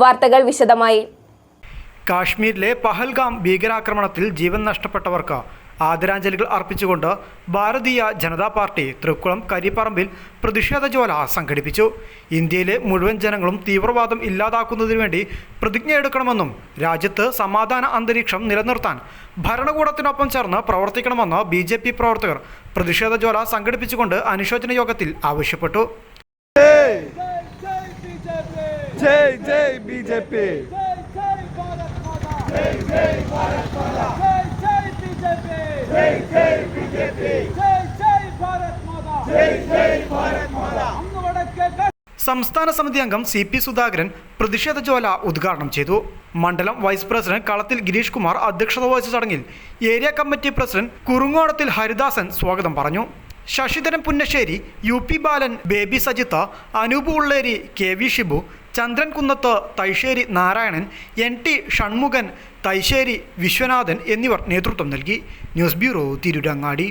വാർത്തകൾ വിശദമായി. കാശ്മീരിലെ പഹൽഗാം ഭീകരാക്രമണത്തിൽ ജീവൻ നഷ്ടപ്പെട്ടവർക്ക് ആദരാഞ്ജലികൾ അർപ്പിച്ചുകൊണ്ട് ഭാരതീയ ജനതാ പാർട്ടി തൃക്കുളം കരിപ്പറമ്പിൽ പ്രതിഷേധ ജ്വാല സംഘടിപ്പിച്ചു. ഇന്ത്യയിലെ മുഴുവൻ ജനങ്ങളും തീവ്രവാദം ഇല്ലാതാക്കുന്നതിനു വേണ്ടി പ്രതിജ്ഞയെടുക്കണമെന്നും രാജ്യത്ത് സമാധാന അന്തരീക്ഷം നിലനിർത്താൻ ഭരണകൂടത്തിനൊപ്പം ചേർന്ന് പ്രവർത്തിക്കണമെന്ന് ബി പ്രവർത്തകർ പ്രതിഷേധ ജ്വാല സംഘടിപ്പിച്ചുകൊണ്ട് അനുശോചന യോഗത്തിൽ ആവശ്യപ്പെട്ടു. ജയ് ജയ് ബി സംസ്ഥാന സമിതി അംഗം സി പി സുധാകരൻ പ്രതിഷേധ ജ്വാല ഉദ്ഘാടനം ചെയ്തു. മണ്ഡലം വൈസ് പ്രസിഡന്റ് കളത്തിൽ ഗിരീഷ് കുമാർ അധ്യക്ഷത വഹിച്ച ചടങ്ങിൽ ഏരിയ കമ്മിറ്റി പ്രസിഡന്റ് കുറുങ്ങോടത്തിൽ ഹരിദാസൻ സ്വാഗതം പറഞ്ഞു. Sasidharan Punnassery U P Balan Baby Sajitha Anoop Ulleri K V Shibu Chandran Kunnath Thaisseri Narayanan N T Shanmukhan Thaisseri Viswanathan എന്നിവർ നേതൃത്വം നൽകി. News bureau Tirurangadi.